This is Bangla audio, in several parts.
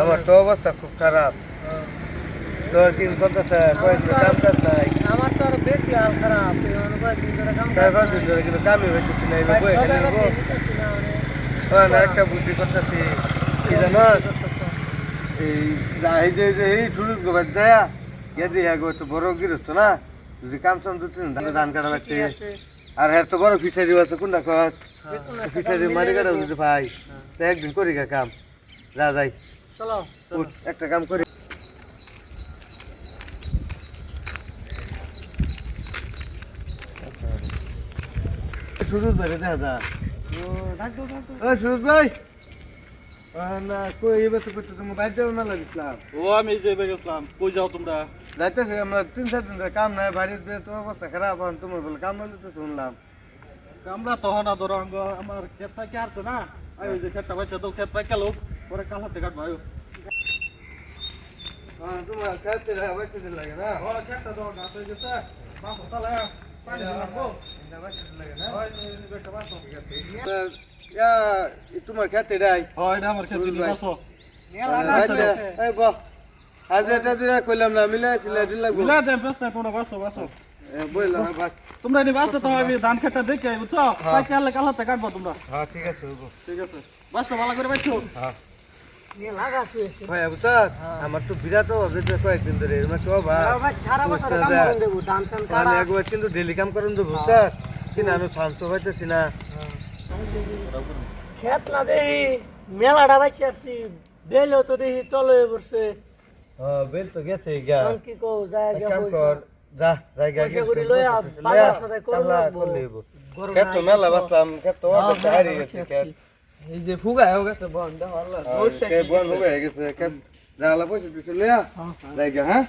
আমার তো অবস্থা খুব খারাপ। তো দিন চলতেছে কয়েকদিন কাম কাজ আমার তো আরও বেশি হাল খারাপ। তিন ধরে কাম চার পাঁচ ধরে কিন্তু কামই হইতেছি না এবার বই এখানে নেব না একটা বুদ্ধি করতেছি। কি জানো? এই যা- যে এই শুরু গোবার দেয়া গেদি আগে তো বড় গৃহস্থ না? যদি কাম সাম দুটো ধান ধান কাটা লাগছে। আর হ্যাঁ তো বড় ফিসারি আছে কোনটা কস ফিসারি মারি কাটা যদি ভাই তো একদিন করি কাম। যা যাই। একটা কাম করি। সুরজ ভাই দেখা যা সুরজ ভাই। না কই এবার তো করতে তুমি বাইর যাও না লাগিসলাম ও আমি যে গেছিলাম। কই যাও তোমরা? যাইতেছে আমরা তিন চার দিন কাম নাই বাড়ির দিয়ে তো অবস্থা খারাপ এখন তোমার বলে কাম হলে তো শুনলাম। তখন না আঙ্গ আমার ক্ষেত থেকে আসছে না? আই ওই যে ক্ষেতটা বাচ্চা তো ক্ষেত পাই গেল পরে কাল হাতে কাটবো আয়ো। হ্যাঁ তোমার খেতে দিন লাগে না? তো হয়ে পানি না? তোমার খেতে দেয় আমার ক্ষেত বাসো আজ এটা দিরা কইলাম না মিলাই ছিল দিন লাগবো। মিলা দেন ব্যস্ত তোমরা বাসো বাসো। বললাম বাস তোমরা নি বাসো তো আমি ধান ক্ষেতটা দেখে বুঝছ পাই কাল কাল হাতে কাটবো তোমরা। হ্যাঁ ঠিক আছে ঠিক আছে। বাসো ভালো করে বাইছো। লাগাছি ভাই আবুসার আমার তো বিরাট অভাব কয়েকদিন ধরে এরকম দেবো ধান টান মানে একবার কিন্তু ডেলি কাম করেন তো বুঝছার কিন্তু আমি শান্ত পাইতেছি না। খেত না দেখি মেলাটা বাইছে আসছি বেলেও তো দেখি তলে পড়ছে হ্যাঁ বেল তো গেছে গা। কি গিয়া কাম কর। যা জায়গা পয়সা করি লইয়া বাজার সদাই করে রাখব। খেত তো মেলা বাসলাম খেত তো হারিয়ে গেছে খেত এই যে ফুগা হয়ে গেছে বন্ধ আল্লাহ কে বন হয়ে গেছে খেত জালা পয়সা দিতে লইয়া জায়গা হ্যাঁ।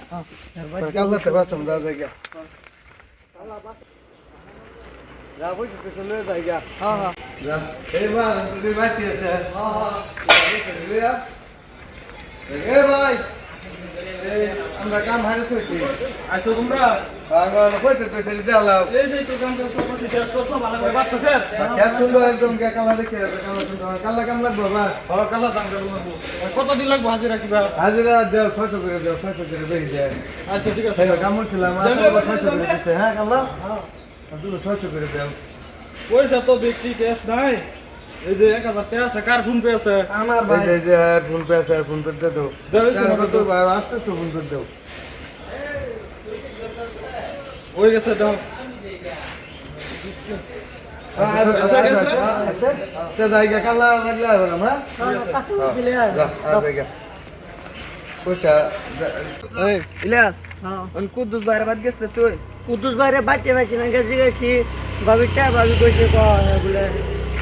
কাল্লা তো বাসলাম যা জায়গা যা পয়সা দিতে লইয়া জায়গা হ্যাঁ হ্যাঁ। যা এই মা তুই বাকি আছে লইয়া। এ ভাই এই আমরা কাম হারে কইছি আইছো তোমরা। আঙ্গন পয়সা তো এই যে কাম করতে করতে শেষ করছ ভালো করে বাচ্চা ফের খেত সুন্দর একদম কে কালা দেখে আছে কালা সুন্দর কালা কাম লাগবে হাজিরা কিবা হাজিরা দেও। ছয়শো করে দেও ছয়শো করে বেরিয়ে যায় আচ্ছা ঠিক আছে কামড় ছিলাম ছয়শো করে দিচ্ছে হ্যাঁ কামলা দুটো ছয়শো করে দেও পয়সা তো ব্যক্তি ক্যাশ নাই এই যে এক হাজার টাকা আছে কার ফোন পে আছে আমার ভাই যে ফোন পে আছে ফোন পে দেও। দেও, আসতেছো ফোন পে দেও ওই গেছে দাও আচ্ছা আচ্ছা তো জায়গা কালা লাগলে হবে না হ্যাঁ কাছে ছিলে যা আর জায়গা পয়সা ওই ইলিয়াস হ্যাঁ ওই কুদ্দুস বাইরে বাদ গেছলে তুই কুদ্দুস বাইরে বাচ্চা বাচ্চা না গেছি গেছি ভাবিটা ভাবি কইছে ক বলে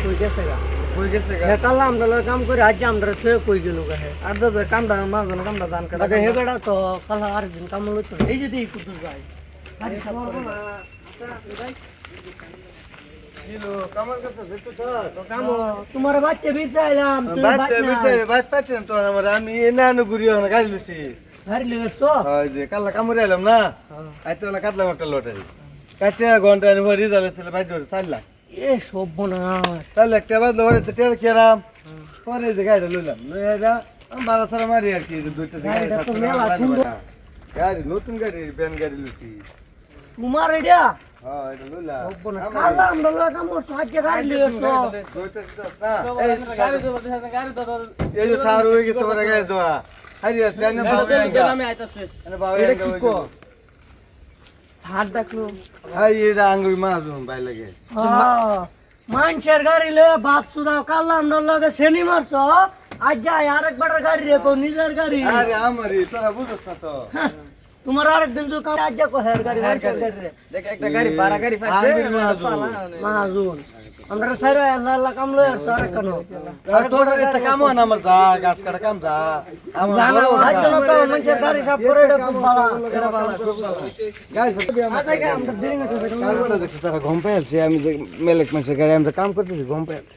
কই গেছে গা কই গেছে গা হে কাল্লা আমরা লগে কাম করে আজ আমরা ছুঁয়ে কই গেল গে হে আর দাদা কামটা মাঝখানে কামটা দান কাটা আগে হে বেড়া তো কাল্লা আর দিন কাম লইতো এই যে দিই কুদ্দুস ভাই তোমার বাচ্চা আমার আমি এনা নু ঘুরি না গাড়ি লুছি হয় কাল্লা কামড়ে এলাম না? আইতে বেলা কাটলাম একটা লটারি কাটতে ঘণ্টা ভরি দিলে ছিল বাইর ধরে চার লাখ। এ সব বনা চার লাখ টাকা বাদলো ভরে কেরাম। পরে যে গাড়িটা লইলাম লইয়া বারো সারা মারি আর কি দুইটা গাড়ি না। গাড়ি নতুন গাড়ি ব্যান গাড়ি লুছি তোমার এটা? হ্যাঁ আমরা হয়ে মানুষের গাড়ি লে বাপ সুদা কাল্লা আমরা লগে সেনি মারছ। আজ যাই আরেক বাটার গাড়ি রেখো নিজের গাড়ি। আরে আমারই তোরা বুঝছ তো। তোমার আরেক দিন তো কাম আজ যা গাড়ি মানুষের গাড়ি। দেখ একটা গাড়ি ভাড়া গাড়ি পাইছে মাহাজন। আমরা সাইরা আল্লাহ আল্লাহ কাম লই আর কেন তোর একটা কাম না আমার যা গাছ কাটা কাম যা। আমার জানা বড় বড়। কাম। জন্য তো মানুষের গাড়ি সব করে এটা খুব ভালো। এটা ভালো, খুব ভালো। গাছ সত্যি আমার দেরি না করবে কালবেলা দেখছি তারা ঘুম পেয়েছে আমি যে মেলেক মানুষের গাড়ি আমরা কাম করতেছি ঘুম পেয়েছে